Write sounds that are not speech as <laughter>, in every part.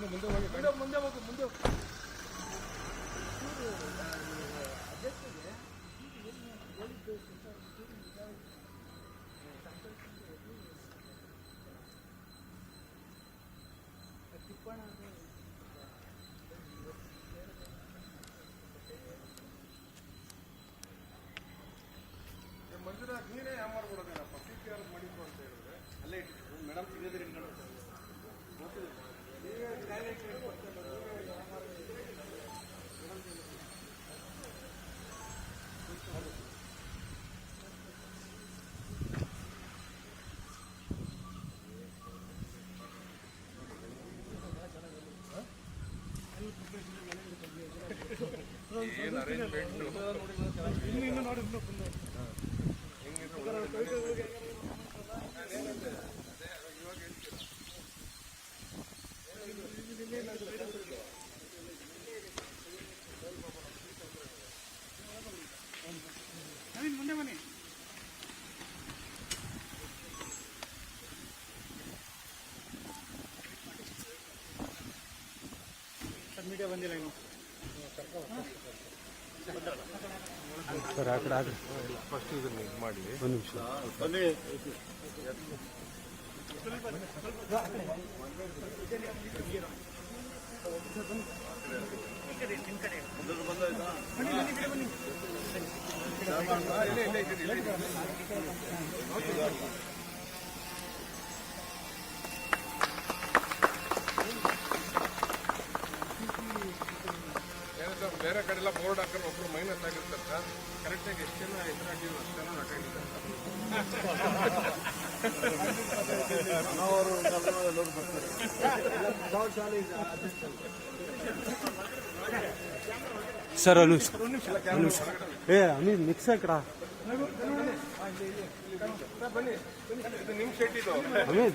ಮುಂದೆ ಮುಂದೆ ಹೋಗಿ ಮುಂದೆ ಮಂಜುನಾಥ್ ನೀನೇ ಮಾಡ್ಬಿಡೋದೇನಪ್ಪ ಸಿ ಪಿ ಆರ್ ಮಾಡಿದ್ರು ಅಂತ ಹೇಳಿದ್ರೆ ಅಲ್ಲೇ ಮೇಡಮ್ ಸಿಗೋದ್ರಿ ಏನು ಅರೇಂಜ್ಮೆಂಟ್ ಮುಂದೆ ಬನ್ನಿ ಮೀಡಿಯಾ ಬಂದಿಲ್ಲ ಇನ್ನು ಸರ್ ಆ ಕಡೆ ಆ ಕಡೆ ಫಸ್ಟ್ ಇದನ್ನ ಇದು ಮಾಡಿ. ಒಂದು ನಿಮಿಷ. ಬನ್ನಿ. ಏನಂದ್ರೆ ಸರ್ ಒಂದು ನಿಮಿಷ ಒಂದು ನಿಮಿಷ ಏ ಅಮೀರ್ ಮಿಕ್ಸ್ ಹಾಕಡ ಬನ್ನಿ ಇದು ನಿಮ್ಮ ಶೆಟ್ ಇದು ಅಮೀರ್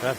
ಸರ್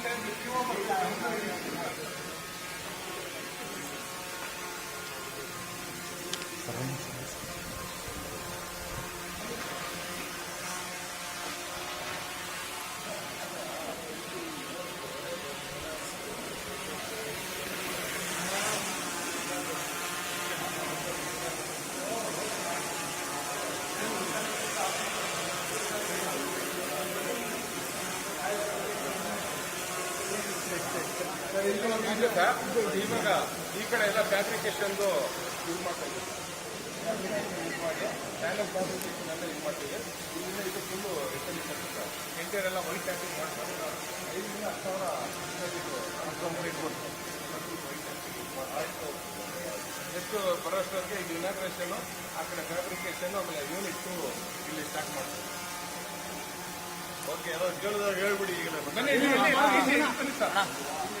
ಸರ್, ಇದು ಒಂದು ಸರ್ ಇವಾಗ ಈ ಕಡೆ ಎಲ್ಲ ಫ್ಯಾಬ್ರಿಕೇಶನ್ದು ಇದು ಮಾಡ್ತೀವಿ ಆಫ್ ಫ್ಯಾಬ್ರಿಕೇಶನ್ ಎಲ್ಲ ಇದು ಮಾಡ್ತೀವಿ ಇಲ್ಲಿಂದ ಇದು ಫುಲ್ಲು ರಿಸರ್ವಿಸ್ ಸರ್ ಇಂಟೀರಿಯರ್ ಎಲ್ಲ ವೈಟ್ ಟ್ಯಾಪಿಂಗ್ ಮಾಡ್ತಾರೆ ಐದರಿಂದ ಹತ್ತು ಸಾವಿರ ನೆಕ್ಸ್ಟ್ ಬರೋಷ್ಟೊತ್ತಿಗೆ ಇದು ಇನಾಗ್ರೇಷನ್ ಆ ಕಡೆ ಫ್ಯಾಬ್ರಿಕೇಶನ್ ಆಮೇಲೆ ಯೂನಿಟ್ ಇಲ್ಲಿ ಸ್ಟಾರ್ಟ್ ಮಾಡ್ತೀವಿ ಓಕೆ ಕೇಳಿದಾಗ ಹೇಳ್ಬಿಡಿ ಈಗ ಬನ್ನಿ ಸರ್ ಇಲ್ಲಿ,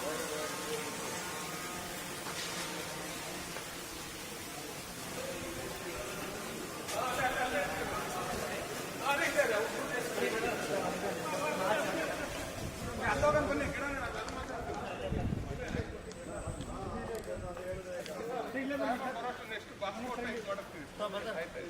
ಇಲ್ಲಿ, ಇಲ್ಲಿ, ಬನ್ನಿ ಸರ್ ನೆಕ್ಸ್ಟ್ ಪಾಸ್ಪೋರ್ಟ್ ಟೈಪ್ ಮಾಡಿಸ್ತೀವಿ ಆಯ್ತು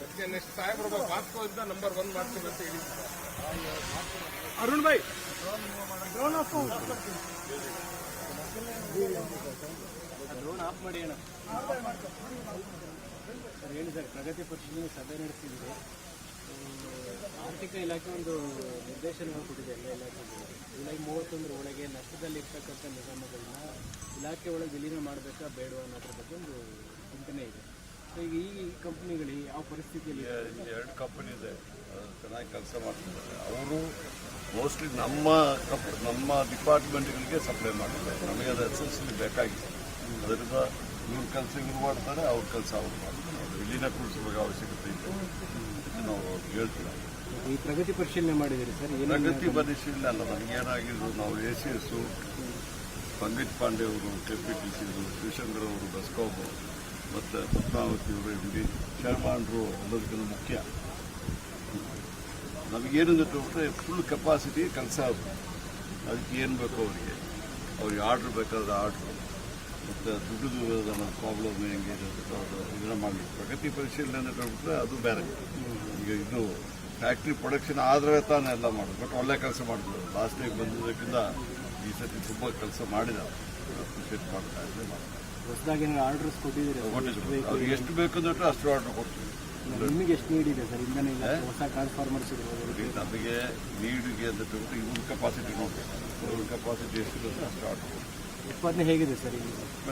ಅದಕ್ಕೆ ನೆಕ್ಸ್ಟ್ ಸಾಹೇಬ್ರು ಬಾಸ್ಕೋ ಇಂದ ನಂಬರ್ ಒನ್ ಮಾಡ್ತೀವಿ ಅಂತ ಹೇಳಿ ಅರುಣ್ ಭಾಯ್ ಡ್ರೋನ್ ಆಫ್ ಮಾಡಿ ಅಣ್ಣ ಸರ್ ಹೇಳಿ ಸರ್ ಪ್ರಗತಿ ಪರಿಶೀಲನೆ ಸಭೆ ನಡೆಸಿದ್ರೆ ಆರ್ಥಿಕ ಇಲಾಖೆ ಒಂದು ನಿರ್ದೇಶನ ಕೊಟ್ಟಿದೆ ಎಲ್ಲ ಇಲಾಖೆಗಳು ಜುಲೈ ಮೂವತ್ತೊಂದರ ಒಳಗೆ ನಷ್ಟದಲ್ಲಿರ್ತಕ್ಕಂಥ ನಿಗಮಗಳನ್ನ ಇಲಾಖೆ ಒಳಗೆ ವಿಲೀನ ಮಾಡಬೇಕಾ ಬೇಡವಾ ಅನ್ನೋದ್ರ ಬಗ್ಗೆ ಒಂದು ಚಿಂತನೆ ಇದೆ ಸೊ ಈಗ ಈ ಕಂಪ್ನಿಗಳು ಯಾವ ಪರಿಸ್ಥಿತಿಯಲ್ಲಿ ಎರಡು ಕಂಪನಿ ಇದೆ ಚೆನ್ನಾಗಿ ಕೆಲಸ ಮಾಡ್ತಿದ್ದಾರೆ ಅವರು ಮೋಸ್ಟ್ಲಿ ನಮ್ಮ ನಮ್ಮ ನಮ್ಮ ಡಿಪಾರ್ಟ್ಮೆಂಟ್ಗಳಿಗೆ ಸಪ್ಲೈ ಮಾಡ್ತಾರೆ ನಮಗೆ ಅದು ಎಸ್ಎಸ್ಲಿ ಬೇಕಾಗಿತ್ತು ಅದರಿಂದ ಇವ್ರ ಕೆಲಸ ಇವ್ರು ಮಾಡ್ತಾರೆ ಅವ್ರ ಕೆಲಸ ಅವ್ರು ಮಾಡ್ತಾರೆ. ಅವ್ರು ವಿಲೀನ ಕೂಡಿಸಬೇಕು ಅವಶ್ಯಕತೆ ಇದೆ ನಾವು ಹೇಳ್ತೀವಿ. ಈ ಪ್ರಗತಿ ಪರಿಶೀಲನೆ ಮಾಡಿದಿರಿ ಸರ್? ಪ್ರಗತಿ ಪರಿಶೀಲನೆ ಅಲ್ಲ ನಮಗೇನಾಗಿದ್ದು ನಾವು A C S Pankaj Pandey ಅವರು K P T C Shivashankar ಅವರು ಬಸ್ಕೋಬ್ ಮತ್ತು ಪದ್ಮಾವತಿ ಅವರು ಎಂ ಡಿ ಶರ್ಮಾಂಡ್ರು ಅನ್ನೋದಕ್ಕಿಂತ ಮುಖ್ಯ. ನಮಗೇನಿದೆ ಬಿಟ್ಟರೆ ಫುಲ್ ಕೆಪಾಸಿಟಿ ಕೆಲಸ ಅದಕ್ಕೆ ಏನು ಬೇಕು ಅವರಿಗೆ. ಅವ್ರಿಗೆ ಆರ್ಡ್ರ್ ಬೇಕಾದ್ರೆ ಆರ್ಡ್ರ್ ಮತ್ತು ದುಡ್ಡು ನಮ್ಮ ಪ್ರಾಬ್ಲಮ್ ಹೆಂಗೆ ಅದು ಇದನ್ನ ಮಾಡಿ. ಪ್ರಗತಿ ಪರಿಶೀಲನೆ ಅಂತ ಅದು ಬೇರೆ. ಈಗ ಇದು ಫ್ಯಾಕ್ಟ್ರಿ ಪ್ರೊಡಕ್ಷನ್ ಆದರೆ ತಾನೇ ಎಲ್ಲ ಮಾಡೋದು. ಬಟ್ ಒಳ್ಳೆ ಕೆಲಸ ಮಾಡಿದ್ರು ಲಾಸ್ಟ್ ಟೈಮ್ ಬಂದಿದ್ದಕ್ಕಿಂತ ಈ ಸತಿ ತುಂಬ ಕೆಲಸ ಮಾಡಿದ್ದಾರೆ. ಅಪ್ರಿಷಿಯೇಟ್ ಮಾಡ್ತಾ ಇದ್ದೆ ಮಾಡ್ತಾರೆ ಹೊಸದಾಗಿ ಆರ್ಡ್ರಸ್ ಕೊಟ್ಟಿದ್ದೀರಿ? ಅವ್ರಿಗೆ ಎಷ್ಟು ಬೇಕು ಅಂದ್ರೆ ಅಷ್ಟು ಆರ್ಡ್ರ್ ಕೊಡ್ತೀವಿ. ನಿಮಗೆ ಎಷ್ಟು ನೀಡಿದೆ ಸರ್? ಇಂಧನ ಇಲಾಖೆ ಹೊಸ ಟ್ರಾನ್ಸ್ಫಾರ್ಮರ್ಸ್ ಇರ್ಬೋದು. ನಮಗೆ ನೀಡಿಗೆ ಅಂತ ಹೇಳ್ಬಿಟ್ಟು ಇವ್ರ ಕೆಪಾಸಿಟಿ ನೋಡಿ. ಇವ್ರ ಕೆಪಾಸಿಟಿ ಎಷ್ಟಿರುತ್ತೆ ಅಷ್ಟು ಆರ್ಡ್ರ್ ಉತ್ಪಾದನೆ ಹೇಗಿದೆ ಸರ್ ಈಗ?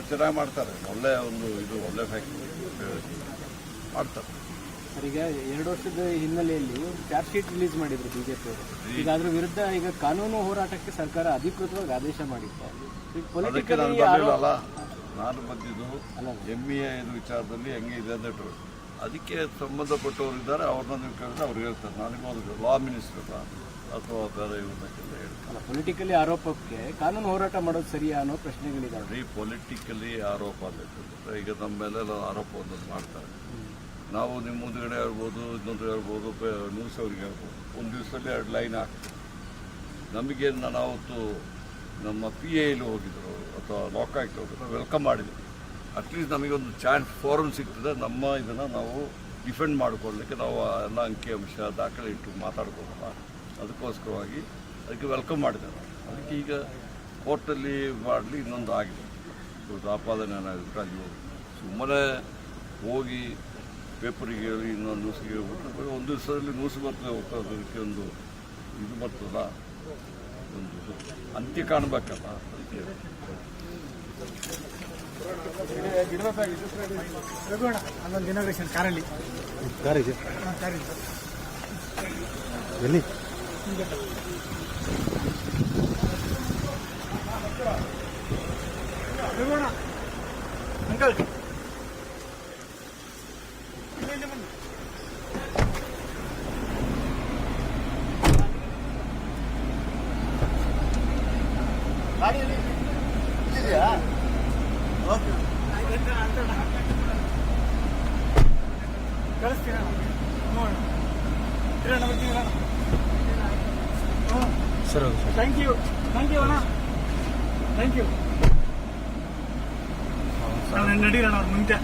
ಚೆನ್ನಾಗಿ ಮಾಡ್ತಾರೆ. ಒಳ್ಳೆ ಒಂದು ಇದು ಒಳ್ಳೆ ಫ್ಯಾಕ್ಟ್ರಿ ಮಾಡ್ತಾರೆ. ಸರ್ ಈಗ ಎರಡು ವರ್ಷದ ಹಿನ್ನೆಲೆಯಲ್ಲಿ ಚಾರ್ಜ್ ಶೀಟ್ ರಿಲೀಸ್ ಮಾಡಿದ್ರು ಬಿಜೆಪಿ ಅವರು. ಈಗ ಅದ್ರ ವಿರುದ್ಧ ಈಗ ಕಾನೂನು ಹೋರಾಟಕ್ಕೆ ಸರ್ಕಾರ ಅಧಿಕೃತವಾಗಿ ಆದೇಶ ಮಾಡಿತ್ತು. ನಾನು ಬಂದಿದ್ದು ಎಂ ಇ ಇದು ವಿಚಾರದಲ್ಲಿ ಹೆಂಗೆ ಇದೆ ಅಂದ್ಬಿಟ್ರು ಅದಕ್ಕೆ ಸಂಬಂಧಪಟ್ಟವರು ಇದ್ದಾರೆ ಅವ್ರನ್ನ ನೀವು ಕೇಳಿದ್ರೆ ಅವ್ರಿಗೆ ಹೇಳ್ತಾರೆ. ನನಗೆ ಒಂದು ಲಾ ಮಿನಿಸ್ಟರ್ ಅಥವಾ ಬೇರೆ ಇವ್ರನ್ನೆಲ್ಲ ಹೇಳ್ತಾರೆ ಪೊಲಿಟಿಕಲಿ ಆರೋಪಕ್ಕೆ ಕಾನೂನು ಹೋರಾಟ ಮಾಡೋದು ಸರಿಯಾ ಅನ್ನೋ ಪ್ರಶ್ನೆಗಳಿದೆ ನೋಡಿ ಪೊಲಿಟಿಕಲಿ ಆರೋಪ ಅಂದರೆ ಈಗ ನಮ್ಮ ಮೇಲೆಲ್ಲ ಆರೋಪ ಒಂದೊಂದು ಮಾಡ್ತಾರೆ. ನಾವು ನಿಮ್ಮ ಮುಂದ್ಗಡೆ ಹೇಳ್ಬೋದು ಇನ್ನೊಂದು ಹೇಳ್ಬೋದು ನ್ಯೂಸ್ ಅವ್ರಿಗೆ ಹೇಳ್ಬೋದು. ಒಂದು ದಿವಸದಲ್ಲಿ ಎರಡು ಲೈನ್ ಹಾಕ್ತೀವಿ. ನಮಗೆ ನಾನು ಅವತ್ತು ನಮ್ಮ ಪಿ ಎಲ್ಲಿ ಹೋಗಿದ್ರು ಅಥವಾ ಲೋಕಾಯುಕ್ತ ಹೋಗಿದ್ರು ವೆಲ್ಕಮ್ ಮಾಡಿದ್ವಿ ಅಟ್ಲೀಸ್ಟ್ ನಮಗೊಂದು ಚಾನ್ಸ್ ಫೋರಮ್ ಸಿಗ್ತದೆ. ನಮ್ಮ ಇದನ್ನು ನಾವು ಡಿಫೆಂಡ್ ಮಾಡಿಕೊಳ್ಳಲಿಕ್ಕೆ ನಾವು ಎಲ್ಲ ಅಂಕಿ ಅಂಶ ದಾಖಲೆ ಇಟ್ಟು ಮಾತಾಡ್ಕೋಬಲ್ಲ ಅದಕ್ಕೋಸ್ಕರವಾಗಿ ಅದಕ್ಕೆ ವೆಲ್ಕಮ್ ಮಾಡಿದೆ. ಅದಕ್ಕೆ ಈಗ ಕೋರ್ಟಲ್ಲಿ ಮಾಡಲಿ ಇನ್ನೊಂದು ಆಗಿದೆ. ಇವತ್ತು ಆಪಾದನೆ ಏನಾಗುತ್ತೆ ಹೋಗಿ ಸುಮ್ಮನೆ ಹೋಗಿ ಪೇಪರಿಗೆ ಹೇಳಿ ಇನ್ನೊಂದು ನ್ಯೂಸ್ಗೆ ಹೇಳ್ಬಿಟ್ಟು ಒಂದು ದಿವಸದಲ್ಲಿ ನ್ಯೂಸ್ ಬರ್ತದೆ ಹೋಗ್ತಾ ಅದಕ್ಕೆ ಒಂದು ಇದು ಬರ್ತದ ಒಂದು ಅಂತ್ಯ ಕಾಣಬೇಕಲ್ಲ. ಅದಕ್ಕೆ ಅಲ್ಲೊಂದು ಇನಾಗ್ರೇಷನ್ ಕಾರಲ್ಲಿ ಕಾರಿದೆ ಕಾರಿದೆ ಎಲ್ಲಿ uncle sir. Thank you thank you ಅಣ್ಣ. ಥ್ಯಾಂಕ್ ಯು ನಾನು ನಡೀರೋಣ ಅವ್ರ ಮುಂಚೆ.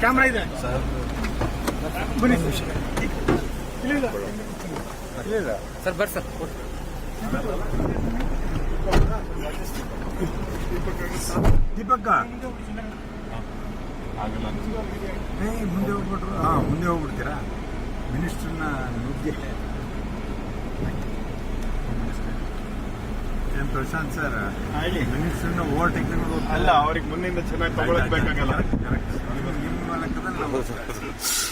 ಕ್ಯಾಮ್ರಾ ಇದೆ. ಬನ್ನಿ. ಇಲ್ಲ ಸರ್ ಬರ್ ಸರ್ ದೀಪಕ್ಕ? ಮುಂದೆ ಹೋಗ್ಬಿಟ್ರು. ಹಾಂ ಮುಂದೆ ಹೋಗ್ಬಿಡ್ತೀರಾ? ಮಿನಿಸ್ಟ್ರನ್ನ ನುಗ್ಗೆ ಏನ್ ಪ್ರಶಾಂತ್ ಸರ್ ಹೇಳಿ ಮಿನಿಸ್ಟ್ರನ್ನ ಓವರ್ಟೇಕ್ ಅಲ್ಲ ಅವ್ರಿಗೆ ಮುಂದಿನ ಚೆನ್ನಾಗಿ ತಗೊಳಕ್ ಬೇಕಾಗಲ್ಲ. ನಿಮ್ಮ ಲೆಕ್ಕದಲ್ಲಿ <laughs>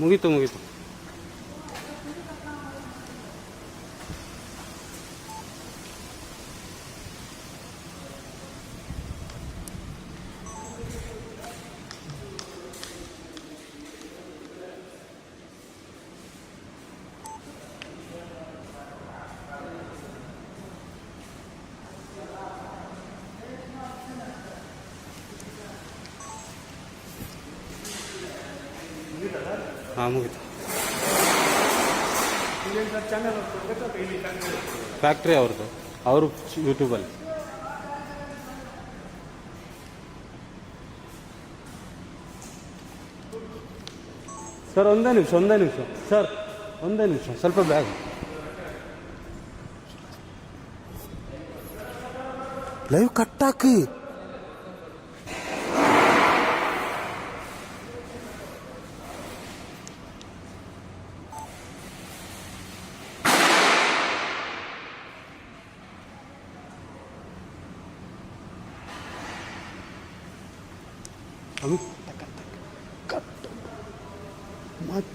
ಮುಗೀತು ಮುಗೀತು. ಹಾಂ, ಮುಗೀತು. ಫ್ಯಾಕ್ಟ್ರಿ ಅವ್ರದ್ದು. ಅವರು ಯೂಟ್ಯೂಬಲ್ಲಿ ಸರ್ ಒಂದೇ ನಿಮಿಷ ಒಂದೇ ನಿಮಿಷ. ಸರ್ ಒಂದೇ ನಿಮಿಷ. ಸ್ವಲ್ಪ ಬ್ಯಾಗ್ ಲೈವ್ ಕಟ್ಟಾಕಿ